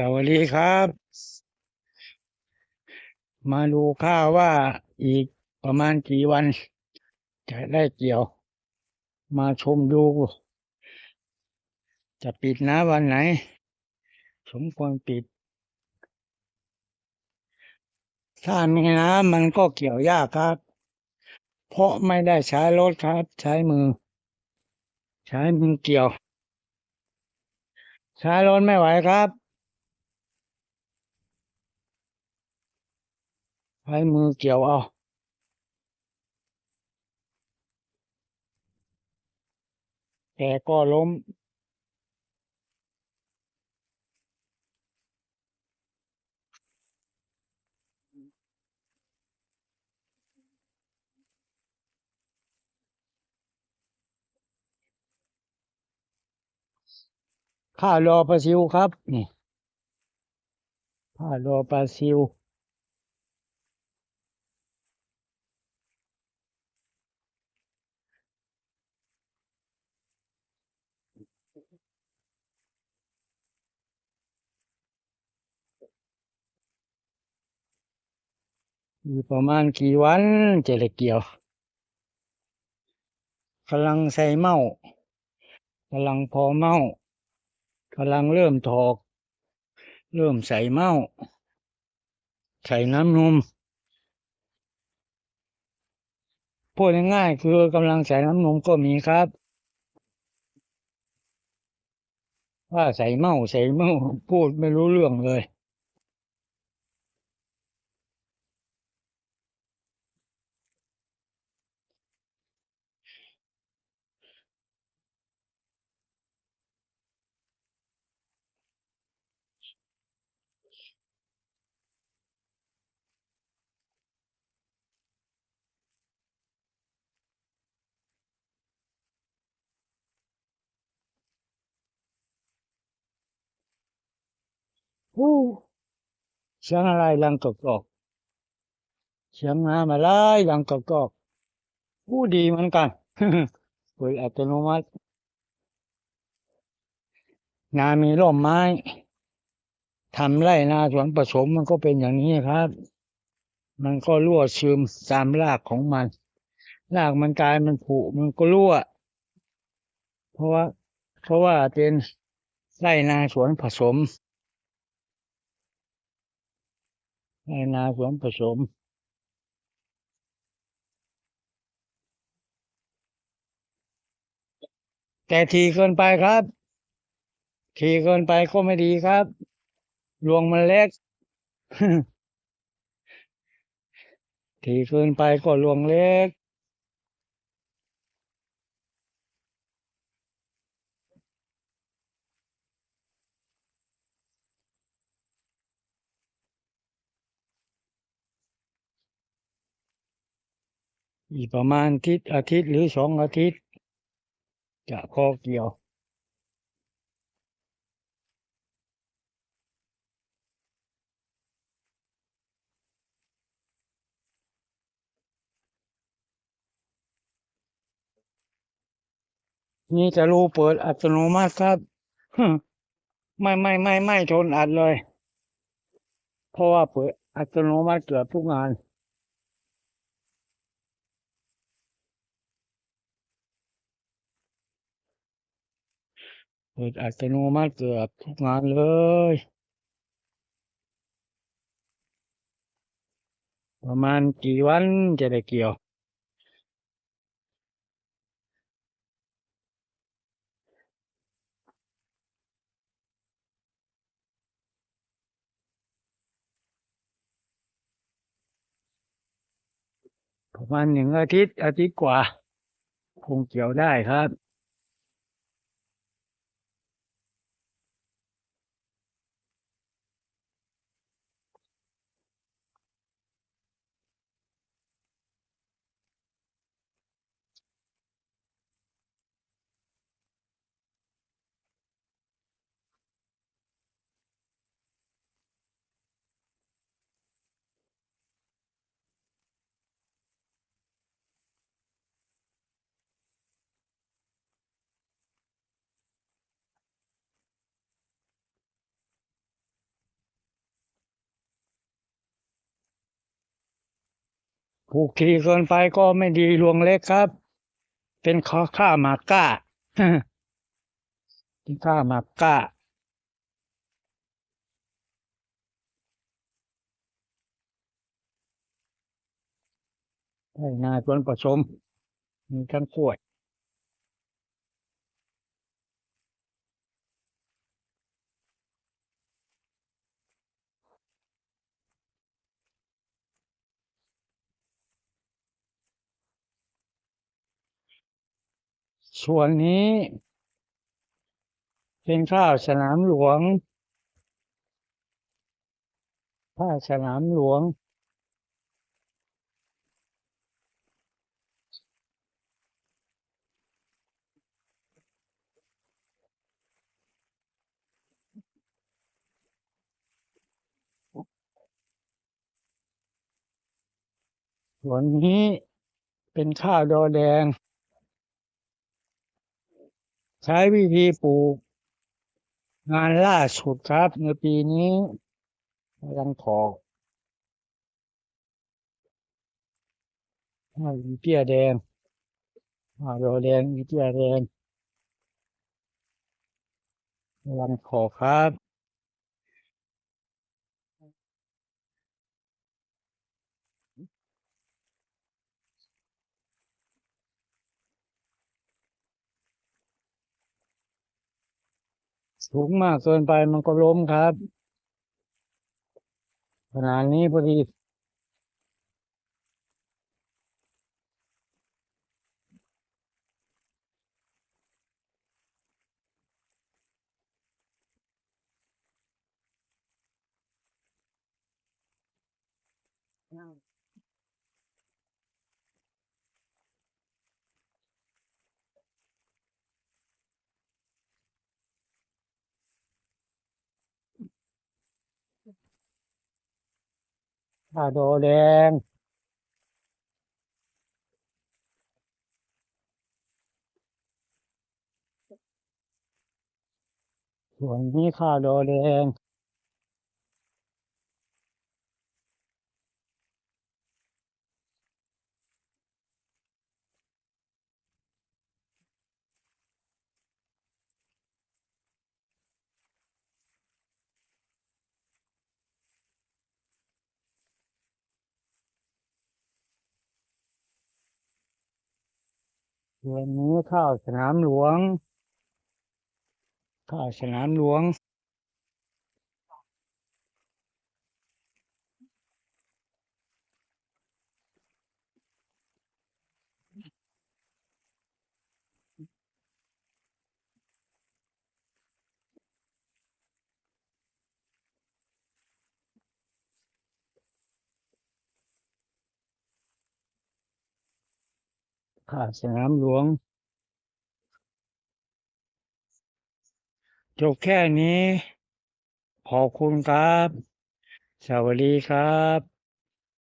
สวัสดีครับ มาดูข้าวว่าอีกประมาณกี่วัน จะได้เกี่ยว มาชมดู จะปิดนะวันไหน สมควรปิด ถ้ามีน้ำมันก็เกี่ยวยากครับ เพราะไม่ได้ใช้รถครับ ใช้มือ ใช้มือเกี่ยว ใช้รถไม่ไหวครับ ใช้มือเกี่ยวเอาแต่ก็ล้ม ข้ารอปลาซิวครับ นี่ข้ารอปลาซิว อีกประมาณกี่วันเจะได้เกี่ยวกำลังใส่เมากำลังพอเมากำลังเริ่มถอก เริ่มใส่เมาใส่น้ำนมพูดง่ายๆคือกำลังใส่น้ำนมก็มีครับ ว่าใส่เมาใส่เมาพูดไม่รู้เรื่องเลย เสียงอะไรดังกอกๆเสียงน้ำอะไรดังกอกๆอู้ดีเหมือนกันเปิดอัตโนมัตินามีร่มไม้ทำไร่นาสวนผสมมันก็เป็นอย่างนี้ครับ มันก็รั่วซึมตามรากของมัน รากมันกลายมันผุมันก็รั่ว เพราะว่า เพราะว่าเป็นไร่นาสวนผสม ให้นาสวนผสมแต่ทีเกินไปครับ ทีเกินไปก็ไม่ดีครับรวงมันเล็ก ทีเกินไปก็รวงเล็ก อีกประมาณอาทิตย์อาทิตย์หรือสองอาทิตย์ จะพอเกี่ยว นี่จะรูเปิดอัตโนมัติครับไม่ไม่ไม่ไม่ชนอัดเลย เพราะว่าเปิดอัตโนมัติเกือบทุกงาน เปิดอัตโนมัติเกือบทุกงานเลยประมาณกี่วันจะได้เกี่ยว ประมาณหนึ่งอาทิตย์อาทิตย์กว่า คงเกี่ยวได้ครับ ผูกขี่เกินไปก็ไม่ดีลวงเล็กครับ เป็นข้อข้าหมากก้าเป็นข้าหมากก้าได้นาสวนผสมมีทั้งกล้วย ส่วนนี้ เป็นข้าวสนามหลวงข้าวสนามหลวง ส่วนนี้เป็นข้าวดอแดง ใช้วิธีปลูก งานล่าสุดครับ ในปีนี้กำลังถอกอีเปียแดงข้าวดอแดงอีเปียแดงกำลังถอกครับ สูงมากเกินไปมันก็ล้มครับ ขนาดนี้พอดี ข้าวดแดงส่วนนี้ข้าวดแดง วนนี้ข้าวสนามหลวง ข้าวสนามหลวง ข้าสนามหลวง จบแค่นี้ ขอบคุณครับ สวัสดีครับ